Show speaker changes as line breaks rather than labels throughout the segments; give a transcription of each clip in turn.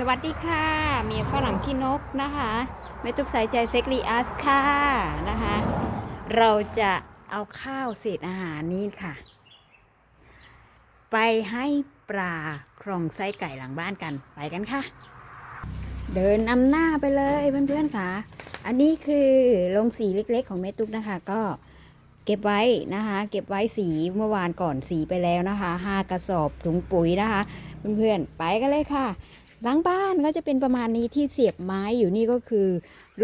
สวัสดีค่ะเมียฝรั่งพี่นกนะคะไม่ตุกสายใจเซ็กรีอัสค่ะนะคะ เราจะเอาข้าวเศษอาหารนี้ค่ะ ไปให้ปลาครองไส้ไก่หลังบ้านกัน ไปกันค่ะ เดินนำหน้าไปเลยเพื่อนๆค่ะ อันนี้คือลงสีเล็กๆของเมตุกนะคะ ก็เก็บไว้นะคะ เก็บไว้สีเมื่อวานก่อนสีไปแล้วนะคะห้ากระสอบถุงปุ๋ยนะคะ เพื่อนๆไปกันเลยค่ะ หลังบ้านก็จะเป็นประมาณนี้ที่เสียบไม้อยู่นี่ก็คือ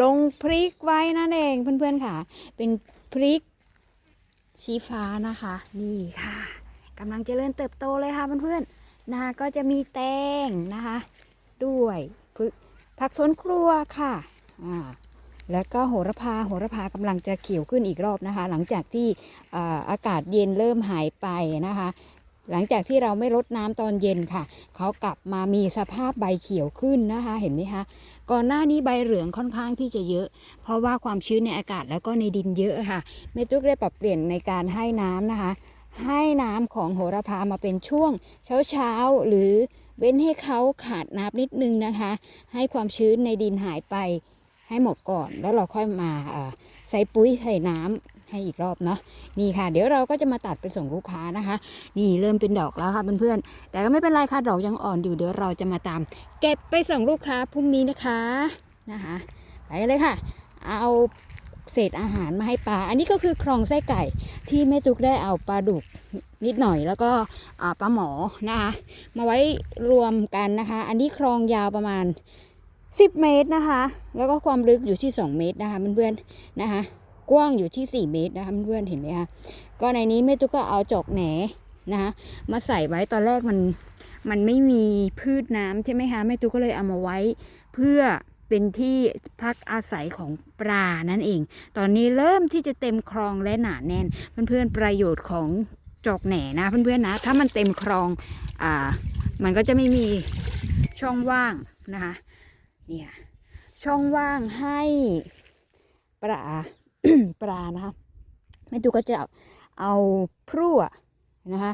ลงพริกไว้นั่นเองเพื่อนๆค่ะ เป็นพริกชี้ฟ้านะคะ นี่ค่ะกำลังเจริญเติบโตเลยค่ะเพื่อนๆนะคะก็จะมีแตงนะคะ ด้วยผักสวนครัวค่ะอ่าแล้วก็โหระพา โหระพากำลังจะเขียวขึ้นอีกรอบนะคะ หลังจากที่ออากาศเย็นเริ่มหายไปนะคะ หลังจากที่เราไม่รดน้ำตอนเย็นค่ะ เขากลับมามีสภาพใบเขียวขึ้นนะคะ เห็นไหมคะ ก่อนหน้านี้ใบเหลืองค่อนข้างที่จะเยอะ เพราะว่าความชื้นในอากาศแล้วก็ในดินเยอะค่ะเมตุกได้ปรับเปลี่ยนในการให้น้ำนะคะ ให้น้ำของโหระพามาเป็นช่วงเช้าๆหรือเว้นให้เขาขาดน้ำนิดนึงนะคะ ให้ความชื้นในดินหายไปให้หมดก่อน แล้วเราค่อยมาใส่ปุ๋ยใส่น้ำ ให้อีกรอบเนาะนี่ค่ะ เดี๋ยวเราก็จะมาตัดไปส่งลูกค้านะคะ นี่เริ่มเป็นดอกแล้วค่ะเพื่อนๆแต่ก็ไม่เป็นไรค่ะดอกยังอ่อนอยู่เดี๋ยวเราจะมาตาม เก็บไปส่งลูกค้าพรุ่งนี้นะคะนะคะไปเลยค่ะ เอาเศษอาหารมาให้ปลา อันนี้ก็คือครองไส้ไก่ที่แม่จุกได้เอาปลาดุกนิดหน่อยแล้วก็ปลาหมอนะคะมาไว้รวมกันนะคะ อันนี้ครองยาวประมาณ 10 เมตรนะคะ แล้วก็ความลึกอยู่ที่ 2 เมตรนะคะเพื่อนๆนะคะ กว้างอยู่ที่ 4 เมตรนะคะเพื่อนเห็นไหมคะก็ในนี้แม่ตุ๊กก็เอาจอกแหนนะคะมาใส่ไว้ตอนแรกมันมันไม่มีพืชน้ำใช่ไหมคะแม่ตุ๊กก็เลยเอามาไว้เพื่อเป็นที่พักอาศัยของปลานั่นเอง ตอนนี้เริ่มที่จะเต็มคลองและหนาแน่น เพื่อนๆประโยชน์ของจอกแหนนะเพื่อนๆนะ ถ้ามันเต็มคลองอ่ามันก็จะไม่มีช่องว่างนะคะเนี่ยช่องว่างให้ปลา ปลานะคะแม่ตุ๊กก็จะเอาพรั่วนะคะ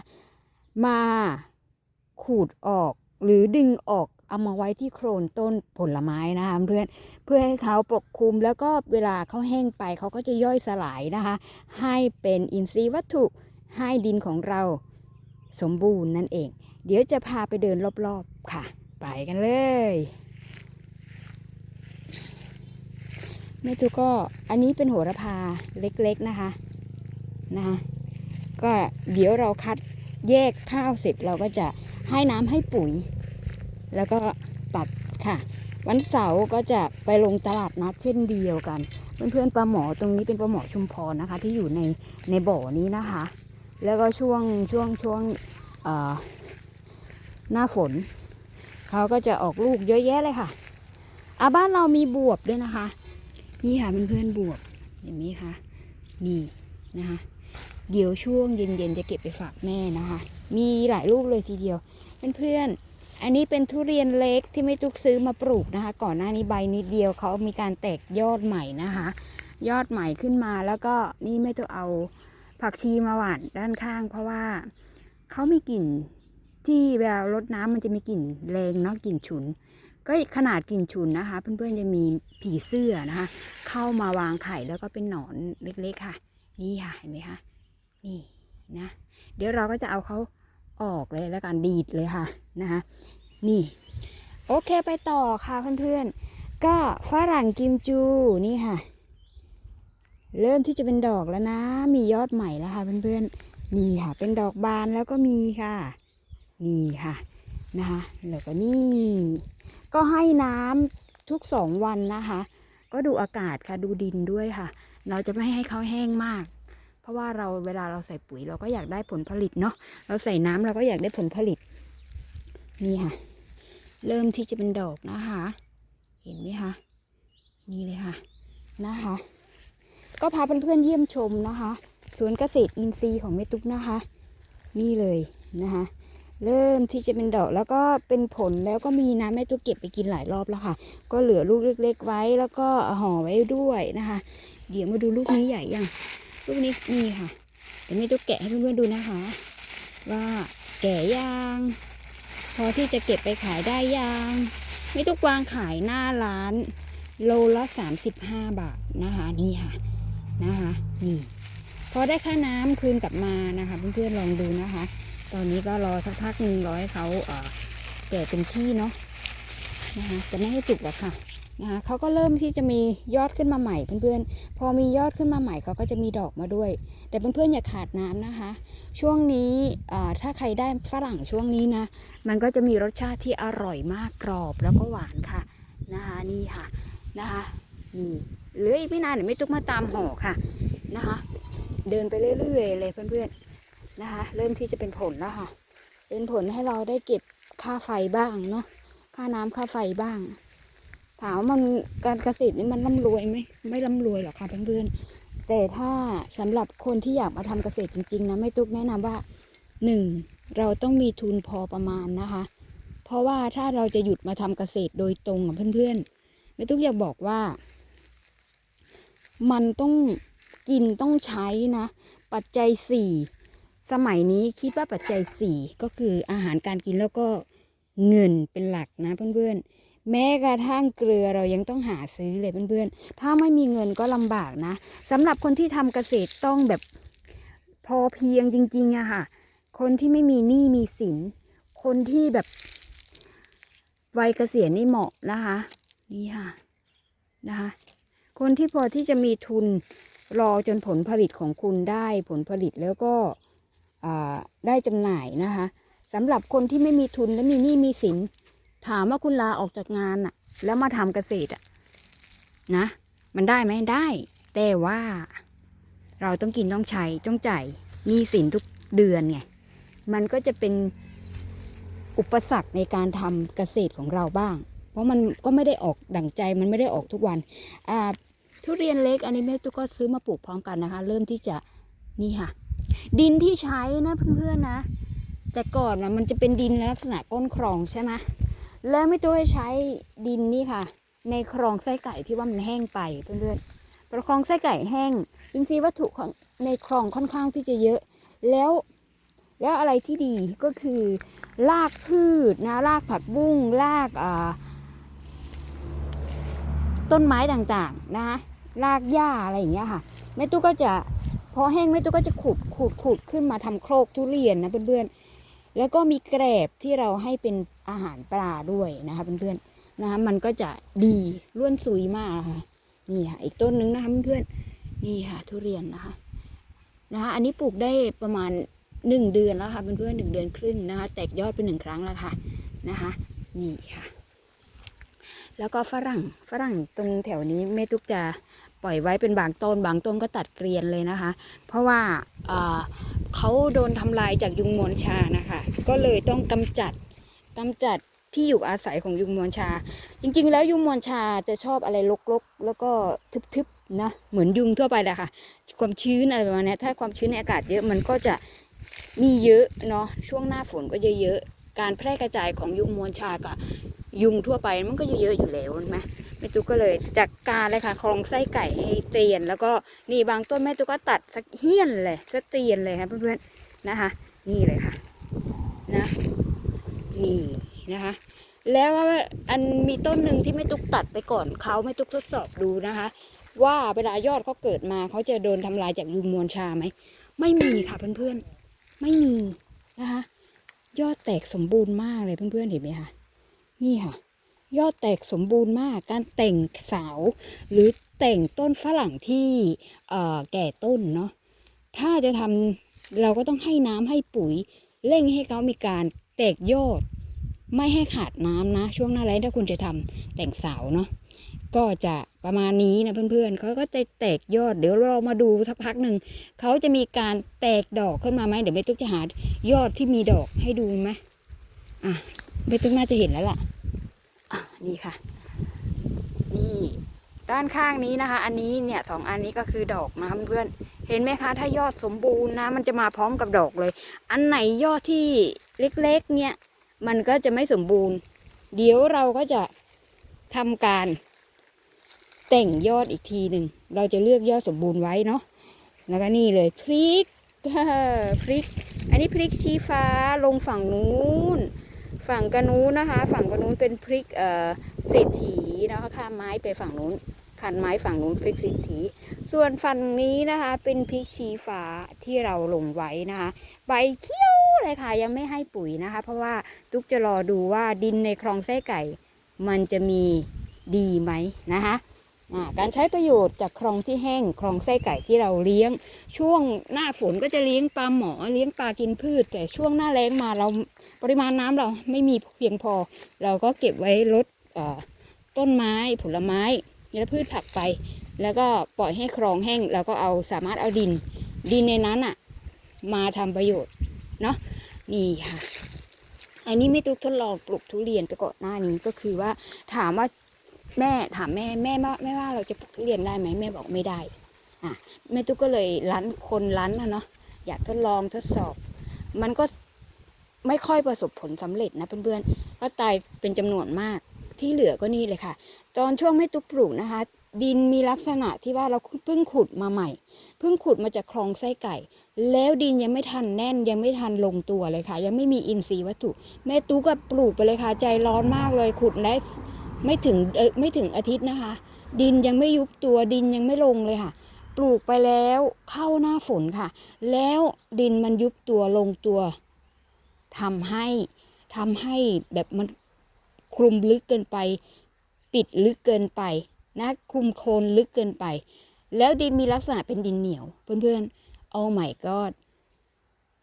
มาขูดออกหรือดึงออกเอามาไว้ที่โคลนต้นผลไม้นะคะเพื่อนเพื่อให้เขาปกคลุมแล้วก็เวลาเขาแห้งไปเขาก็จะย่อยสลายนะคะ ให้เป็นอินทรีย์วัตถุให้ดินของเราสมบูรณ์นั่นเอง เดี๋ยวจะพาไปเดินรอบๆค่ะ ไปกันเลย แม่ตุกก็อันนี้เป็นโหระพาเล็กๆนะคะนะคะก็เดี๋ยวเราคัดแยกข้าวเสร็จเราก็จะให้น้ำให้ปุ๋ย แล้วก็ตัดค่ะ วันเสาร์ก็จะไปลงตลาดนัดเช่นเดียวกันเพื่อนๆปลาหมอตรงนี้เป็นปลาหมอชุมพรนะคะ ที่อยู่ในในบ่อนี้นะคะ แล้วก็ช่วงช่วงช่วงหน้าฝนเขาก็จะออกลูกเยอะแยะเลยค่ะอาบ้านเรามีบวบด้วยนะคะ นี่ค่ะเพื่อนๆบวบเห็นไหมคะนี่นะคะ เดี๋ยวช่วงเย็นๆจะเก็บไปฝากแม่นะคะ มีหลายลูกเลยทีเดียวเพื่อนๆอันนี้เป็นทุเรียนเล็กที่ไม่ตุกซื้อมาปลูกนะคะ ก่อนหน้านี้ใบนิดเดียวเขามีการแตกยอดใหม่นะคะ ยอดใหม่ขึ้นมาแล้วก็นี่ไม่ต้องเอาผักชีมาหว่านด้านข้าง เพราะว่าเขามีกลิ่นที่เวลารดน้ำมันจะมีกลิ่นแรงเนาะกลิ่นฉุน ก็ขนาดกลิ่นฉุนนะคะ เพื่อนๆจะมีผีเสื้อนะคะ เข้ามาวางไข่แล้วก็เป็นหนอนเล็กๆค่ะ นี่ค่ะเห็นไหมคะนี่นะ เดี๋ยวเราก็จะเอาเขาออกเลยแล้วกันดีดเลยค่ะนะคะนี่ โอเคไปต่อค่ะเพื่อนๆก็ฝรั่งกิมจูนี่ค่ะ เริ่มที่จะเป็นดอกแล้วนะ มียอดใหม่แล้วค่ะเพื่อนๆนี่ค่ะ เป็นดอกบานแล้วก็มีค่ะ นี่ค่ะนะคะแล้วก็นี่ ก็ให้น้ำทุกสองวันนะคะ ก็ดูอากาศค่ะดูดินด้วยค่ะ เราจะไม่ให้เขาแห้งมาก เพราะว่าเราเวลาเราใส่ปุ๋ยเราก็อยากได้ผลผลิตเนาะเราใส่น้ำเราก็อยากได้ผลผลิตนี่ค่ะ เริ่มที่จะเป็นดอกนะคะ เห็นไหมคะนี่เลยค่ะนะคะ ก็พาเพื่อนๆเยี่ยมชมนะคะสวนเกษตรอินทรีย์ของแม่ตุ๊กนะคะ นี่เลยนะคะ เริ่มที่จะเป็นดอกแล้วก็เป็นผลแล้วก็มีนะแม่ตุ๊กเก็บไปกินหลายรอบแล้วค่ะ ก็เหลือลูกเล็ก ๆ ไว้แล้วก็ห่อไว้ด้วยนะคะ เดี๋ยวมาดูลูกนี้ใหญ่ยังลูกนี้นี่ค่ะเดี๋ยวแม่ตุ๊กแกะให้เพื่อนๆดูนะคะ ว่าแก่ยางพอที่จะเก็บไปขายได้ยางไม่ต้องวางขายหน้าร้าน โลละ 35 บาทนะคะนี่ค่ะนะคะนี่พอได้ค่าน้ำคืนกลับมานะคะเพื่อนๆลองดูนะคะ ตอนนี้ก็รอสักพักหนึ่งรอให้เขาเแก่เต็มที่เนาะนะคะจะไม่ให้สุกหรอกค่ะนะคะเขาก็เริ่มที่จะมียอดขึ้นมาใหม่เพื่อนๆ พอมียอดขึ้นมาใหม่เขาก็จะมีดอกมาด้วย แต่เพื่อนๆอย่าขาดน้ำนะคะ ช่วงนี้ถ้าใครได้ฝรั่งช่วงนี้นะ มันก็จะมีรสชาติที่อร่อยมากกรอบแล้วก็หวานค่ะนะคะนี่ค่ะนะคะนี่เหลืออีกไม่นานเดี๋ยวไม่ตุ๊กมาตามห่อค่ะนะคะ เดินไปเรื่อยๆเลยเพื่อนๆ นะคะ เริ่มที่จะเป็นผลแล้วค่ะ เป็นผลให้เราได้เก็บค่าไฟบ้างเนาะค่าน้ำค่าไฟบ้าง ถามว่ามันการเกษตรนี่มันร่ำรวยไหมไม่ร่ำรวยหรอกค่ะเพื่อนๆแต่ถ้าสำหรับคนที่อยากมาทำเกษตรจริงๆนะไม่ตุ๊กแนะนำว่าหนึ่งเราต้องมีทุนพอประมาณนะคะ เพราะว่าถ้าเราจะหยุดมาทำเกษตรโดยตรงกับเพื่อนๆไม่ตุ๊กอยากบอกว่า มันต้องกินต้องใช้นะ ปัจจัยสี่ สมัยนี้คิดว่าปัจจัยสี่ก็คืออาหารการกินแล้วก็เงินเป็นหลักนะเพื่อนๆ แม้กระทั่งเกลือเรายังต้องหาซื้อเลยเพื่อนๆ ถ้าไม่มีเงินก็ลำบากนะสำหรับคนที่ทำเกษตรต้องแบบพอเพียงจริงๆอะค่ะ คนที่ไม่มีหนี้มีสิน คนที่แบบวัยเกษียณนี่เหมาะนะคะ นี่ค่ะนะคะ คนที่พอที่จะมีทุนรอจนผลผลิตของคุณได้ผลผลิตแล้วก็ ได้จำหน่ายนะคะสำหรับคนที่ไม่มีทุนและมีหนี้มีสิน ถามว่าคุณลาออกจากงานอะแล้วมาทำเกษตรอะนะ มันได้ไหมได้ แต่ว่าเราต้องกินต้องใช้ต้องจ่ายหนี้สินทุกเดือนไงมันก็จะเป็นอุปสรรคในการทำเกษตรของเราบ้าง เพราะมันก็ไม่ได้ออกดั่งใจมันไม่ได้ออกทุกวันทุเรียนเล็กอันนี้แม่ตุ๊กก็ซื้อมาปลูกพร้อมกันนะคะ เริ่มที่จะนี่ค่ะ ดินที่ใช้นะเพื่อนๆนะ แต่ก่อนนะมันจะเป็นดินลักษณะก้นคลองใช่ไหมแล้วไม่ต้องใช้ดินนี่ค่ะ ในคลองไส้ไก่ที่ว่ามันแห้งไปเพื่อนๆเพราะคลองไส้ไก่แห้งอินทรีย์วัตถุของในคลองค่อนข้างที่จะเยอะ แล้วแล้วอะไรที่ดีก็คือรากพืชนะรากผักบุ้งรากอ่าต้นไม้ต่างๆนะคะรากหญ้าอะไรอย่างเงี้ยค่ะแม่ตุ๊กก็จะ พอแห้งแม่ตุ๊กก็จะขุดขุดขุดขึ้นมาทำโครกทุเรียนนะเพื่อนๆ แล้วก็มีแกรบที่เราให้เป็นอาหารปลาด้วยนะคะเพื่อนๆนะคะมันก็จะดีร่วนซุยมากนะคะนี่ค่ะอีกต้นนึงนะคะเพื่อนๆนี่ค่ะ ทุเรียนนะคะนะคะอันนี้ปลูกได้ประมาณหนึ่งเดือนแล้วค่ะเพื่อนๆหนึ่งเดือนครึ่งนะคะ แตกยอดเป็นหนึ่งครั้งแล้วค่ะนะคะนี่ค่ะ แล้วก็ฝรั่งฝรั่งตรงแถวนี้แม่ตุ๊กจะ ปล่อยไว้เป็นบางต้น บางต้นก็ตัดเกรียนเลยนะคะ เพราะว่าเขาโดนทำลายจากยุงมวลชานะคะ ก็เลยต้องกำจัดกำจัดที่อยู่อาศัยของยุงมวลชา จริง ๆ แล้วยุงมวลชาจะชอบอะไรรกๆ แล้วก็ทึบๆนะเหมือนยุงทั่วไปแหละค่ะ ความชื้นอะไรประมาณนี้ถ้าความชื้นในอากาศเยอะมันก็จะมีเยอะเนาะช่วงหน้าฝนก็เยอะๆการแพร่กระจายของยุงมวลชากับ ยุงทั่วไปมันก็เยอะๆอยู่แล้วใช่ไหมแม่ตุ๊กก็เลยจัดการเลยค่ะคลองไส้ไก่ให้เตียน แล้วก็นี่บางต้นแม่ตุ๊กก็ตัดสักเฮี้ยนเลยสักเตียนเลยค่ะเพื่อนๆนะคะ นี่เลยค่ะนะนี่นะคะ แล้วอันมีต้นหนึ่งที่แม่ตุ๊กตัดไปก่อนเขาแม่ตุ๊กทดสอบดูนะคะ ว่าเวลายอดเขาเกิดมาเขาจะโดนทำลายจากยุงมวลชาไหมไม่มีค่ะเพื่อนๆไม่มีนะคะยอดแตกสมบูรณ์มากเลยเพื่อนๆเห็นไหมคะ นี่ค่ะ ยอดแตกสมบูรณ์มาก การแต่งเสาหรือแต่งต้นฝรั่งที่แก่ต้นเนาะ ถ้าจะทำเราก็ต้องให้น้ำให้ปุ๋ย เร่งให้เขามีการแตกยอด ไม่ให้ขาดน้ำนะ ช่วงหน้าแล้งถ้าคุณจะทำแต่งเสาเนาะก็จะประมาณนี้นะเพื่อนๆเขาก็จะแตกยอด เดี๋ยวเรามาดูสักพักหนึ่งเขาจะมีการแตกดอกขึ้นมาไหมเดี๋ยวเมตุ๊กจะหายอดที่มีดอกให้ดูไหมอะ เมตุ๊กน่าจะเห็นแล้วล่ะนี่ค่ะ นี่ด้านข้างนี้นะคะ อันนี้เนี่ยสองอันนี้ก็คือดอกนะคะเพื่อนเห็นไหมคะ ถ้ายอดสมบูรณ์นะ มันจะมาพร้อมกับดอกเลย อันไหนยอดที่เล็กๆเนี่ย มันก็จะไม่สมบูรณ์ เดี๋ยวเราก็จะทำการแต่งยอดอีกทีหนึ่ง เราจะเลือกยอดสมบูรณ์ไว้เนาะแล้วก็นี่เลยพริกพริก อันนี้พริกชี้ฟ้าลงฝั่งนู้น ฝั่งกระนู้นนะคะ ฝั่งกระนู้นเป็นพริกเอ่อเศรษฐีนะคะข้ามไม้ไปฝั่งนู้นคันไม้ฝั่งนู้นพริกเศรษฐีส่วนฝั่งนี้นะคะ เป็นพริกชี้ฟ้าที่เราลงไว้นะคะ ใบเขี้ยวเลยค่ะยังไม่ให้ปุ๋ยนะคะ เพราะว่าตุ๊กจะรอดูว่าดินในคลองไส้ไก่ มันจะมีดีไหมนะคะ การใช้ประโยชน์จากคลองที่แห้งคลองไส้ไก่ที่เราเลี้ยง ช่วงหน้าฝนก็จะเลี้ยงปลาหมอเลี้ยงปลากินพืช แต่ช่วงหน้าแล้งมาเราปริมาณน้ำเราไม่มีเพียงพอ เราก็เก็บไว้ลดต้นไม้ผลไม้และพืชผักไป แล้วก็ปล่อยให้คลองแห้งแล้วก็เอาสามารถเอาดิน ดินในนั้นอะมาทำประโยชน์เนาะนี่ค่ะอันนี้ไม่ตุกทดลองปลูกทุเรียนไปก่อนหน้านี้ก็คือว่าถามว่า แม่ถามแม่แม่ว่าแม่ว่าเราจะปลูกทุเรียนได้ไหมแม่บอกไม่ได้อะแม่ตุ๊กก็เลยรั้นคนรั้นนะเนาะอยากทดลองทดสอบ มันก็ไม่ค่อยประสบผลสำเร็จนะเพื่อนๆก็ตายเป็นจำนวนมากที่เหลือก็นี่เลยค่ะ ตอนช่วงแม่ตุ๊กปลูกนะคะ ดินมีลักษณะที่ว่าเราเพิ่งขุดมาใหม่เพิ่งขุดมาจากคลองไส้ไก่ แล้วดินยังไม่ทันแน่นยังไม่ทันลงตัวเลยค่ะ ยังไม่มีอินทรีย์วัตถุ แม่ตุ๊กก็ปลูกไปเลยค่ะ ใจร้อนมากเลยขุดได้ ไม่ถึงไม่ถึงอาทิตย์นะคะ ดินยังไม่ยุบตัวดินยังไม่ลงเลยค่ะ ปลูกไปแล้วเข้าหน้าฝนค่ะ แล้วดินมันยุบตัวลงตัวทำให้ทำให้แบบมันคลุมลึกเกินไป ปิดลึกเกินไปนะคลุมโคลนลึกเกินไป แล้วดินมีลักษณะเป็นดินเหนียว เพื่อนๆโอ้ my god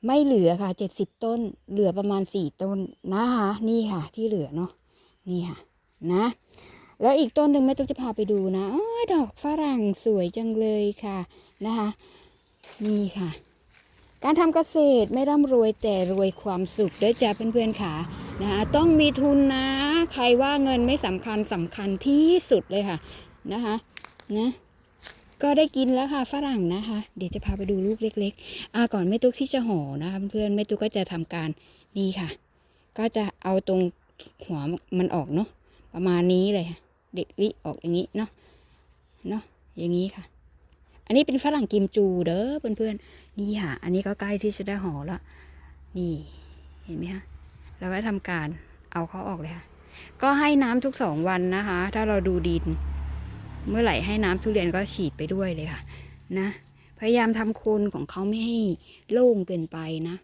ไม่เหลือค่ะเจ็ดสิบต้น เหลือประมาณสี่ต้นนะคะนี่ค่ะ ที่เหลือเนาะนี่ค่ะ นะ แล้วอีกต้นหนึ่งแม่ตุ๊กจะพาไปดูนะออดอกฝรั่งสวยจังเลยค่ะนะคะนี่ค่ะ การทำเกษตรไม่ร่ำรวยแต่รวยความสุขด้วยจ้าเพื่อนๆค่ะนะคะต้องมีทุนนะ ใครว่าเงินไม่สำคัญสำคัญที่สุดเลยค่ะนะคะนะก็ได้กินแล้วค่ะฝรั่งนะคะ เดี๋ยวจะพาไปดูลูกเล็กๆอ่าก่อนแม่ตุ๊กที่จะห่อนะคะเพื่อนๆแม่ตุ๊กก็จะทำการนี่ค่ะ ก็จะเอาตรงหัวมันออกเนาะ ประมาณนี้เลยค่ะเด็ดลิออกอย่างนี้เนาะเนาะอย่างนี้ค่ะ อันนี้เป็นฝรั่งกิมจูเด้อเพื่อนๆนี่ค่ะ อันนี้ก็ใกล้ที่จะได้ห่อแล้วนี่เห็นไหมคะเราก็ทำการเอาเขาออกเลยค่ะก็ให้น้ำทุกสองวันนะคะ ถ้าเราดูดิน เมื่อไหร่ให้น้ำทุเรียนก็ฉีดไปด้วยเลยค่ะ นะ พยายามทำโคนของเขาไม่ให้โล่งเกินไปนะ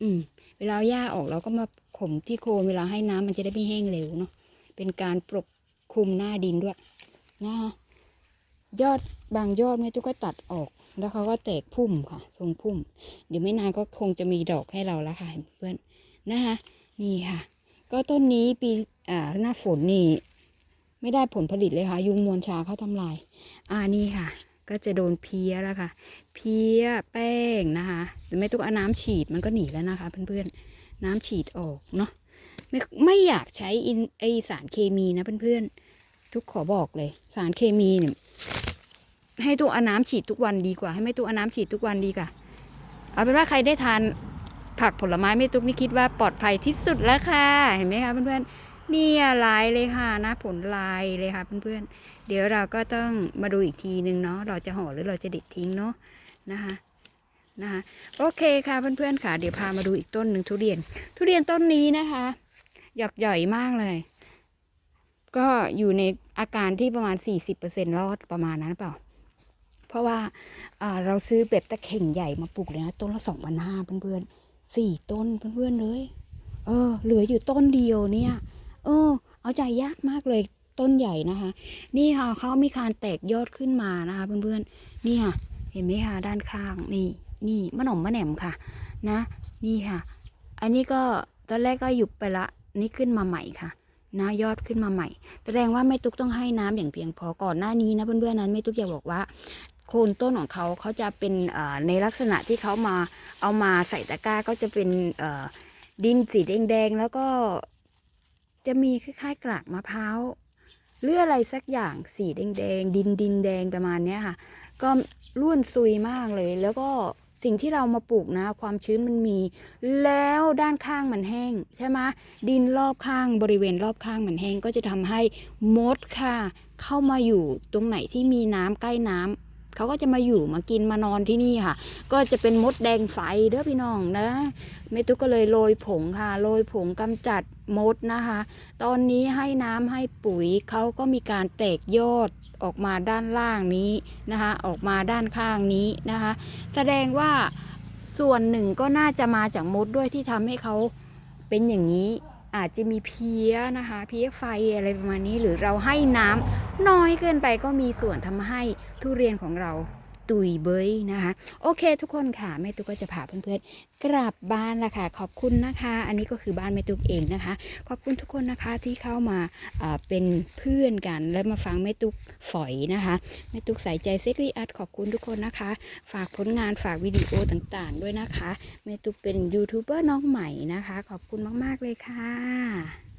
อืม เวลาหญ้าออกเราก็มาข่มที่โคนเวลาให้น้ำมันจะได้ไม่แห้งเร็วเนาะ เป็นการปกคลุมหน้าดินด้วยนะคะยอดบางยอดแม่ตุ๊กก็ตัดออก แล้วเขาก็แตกพุ่มค่ะ ทรงพุ่ม เดี๋ยวไม่นานก็คงจะมีดอกให้เราแล้วค่ะเพื่อนนะคะนี่ค่ะ ก็ต้นนี้ปีอ่าหน้าฝนนี่ไม่ได้ผลผลิตเลยค่ะ ยุงมวลชาเขาทำลาย อ่านี่ค่ะ ก็จะโดนเพี้ยแล้วค่ะ เพี้ยแป้งนะคะหรือไม่ต้องเอาน้ำฉีดมันก็หนีแล้วนะคะ เพื่อนๆ น้ำฉีดออกเนาะ ไม่ไม่อยากใช้อินไอสารเคมีนะเพื่อนๆ ทุกขอบอกเลย สารเคมีเนี่ยให้ตัวอาน้ำฉีดทุกวันดีกว่า ให้ไม่ตัวอาน้ำฉีดทุกวันดีกว่า เอาเป็นว่าใครได้ทานผักผลไม้ไม่ตุกนี่คิดว่าปลอดภัยที่สุดแล้วค่ะ เห็นไหมคะเพื่อนๆนี่ลายเลยค่ะนะผลลายเลยค่ะเพื่อนๆ เดี๋ยวเราก็ต้องมาดูอีกทีนึงเนาะเราจะห่อหรือเราจะเด็ดทิ้งเนาะนะคะนะคะโอเคค่ะเพื่อนๆค่ะ เดี๋ยวพามาดูอีกต้นหนึ่งทุเรียน ทุเรียนต้นนี้นะคะ หยอกใหญ่มากเลย ก็อยู่ในอาการที่ประมาณ 40%รอดประมาณนั้นเปล่า เพราะว่าอ่าเราซื้อแบบตะเข่งใหญ่มาปลูกเลยนะ ต้นละสองพันห้าเพื่อนๆสี่ต้นเพื่อนๆเลย เออ เหลืออยู่ต้นเดียวเนี่ยเออ เอาใจยากมากเลยต้นใหญ่นะคะ นี่ค่ะเขามีการแตกยอดขึ้นมานะคะเพื่อนๆนี่ค่ะ เห็นไหมคะด้านข้างนี่นี่มะหน่อมมะแหนมค่ะ นะ นี่ค่ะ อันนี้ก็ตอนแรกก็หยุบไปละ นี่ขึ้นมาใหม่ค่ะนะยอดขึ้นมาใหม่ แสดงว่าแม่ตุ๊กต้องให้น้ำอย่างเพียงพอก่อนหน้านี้นะเพื่อนๆนั้นแม่ตุ๊กอยากบอกว่าโคนต้นของเขาเขาจะเป็นในลักษณะที่เขามาเอามาใส่ตะกร้าก็จะเป็นดินสีแดงๆแล้วก็จะมีคล้ายๆกลากมะพร้าวหรืออะไรสักอย่างสีแดงๆดินดินแดงประมาณเนี้ยค่ะ ก็ร่วนซุยมากเลย แล้วก็ สิ่งที่เรามาปลูกนะ ความชื้นมันมี แล้วด้านข้างมันแห้งใช่ไหมดินรอบข้างบริเวณรอบข้างมันแห้งก็จะทำให้มดค่ะ เข้ามาอยู่ตรงไหนที่มีน้ำใกล้น้เขาก็จะมาอยู่มากินมานอนที่นี่ค่ะ ก็จะเป็นมดแดงไฟเด้อพี่น้องนะแม่ตุ๊กก็เลยโรยผงค่ะโรยผงกำจัดมดนะคะ ตอนนี้ให้น้ำให้ปุ๋ยเขาก็มีการแตกยอด ออกมาด้านล่างนี้นะคะออกมาด้านข้างนี้นะคะแสดงว่าส่วนหนึ่งก็น่าจะมาจากมดด้วยที่ทำให้เขาเป็นอย่างนี้อาจจะมีเพี้ยนะคะ เพี้ยไฟอะไรประมาณนี้หรือเราให้น้ำน้อยเกินไปก็มีส่วนทำให้ทุเรียนของเรา ตุยเบยนะคะ โอเค ทุกคนค่ะแม่ตุ๊กก็จะพาเพื่อนๆกลับบ้านละค่ะ ขอบคุณนะคะ อันนี้ก็คือบ้านแม่ตุ๊กเองนะคะ ขอบคุณทุกคนนะคะที่เข้ามาเป็นเพื่อนกัน และมาฟังแม่ตุ๊กฝอยนะคะแม่ตุ๊กใส่ใจเซ็กรีอาร์ตขอบคุณทุกคนนะคะ ฝากผลงานฝากวิดีโอต่างๆ ด้วยนะคะแม่ตุ๊กเป็นยูทูบเบอร์น้องใหม่นะคะ ขอบคุณมากๆเลยค่ะ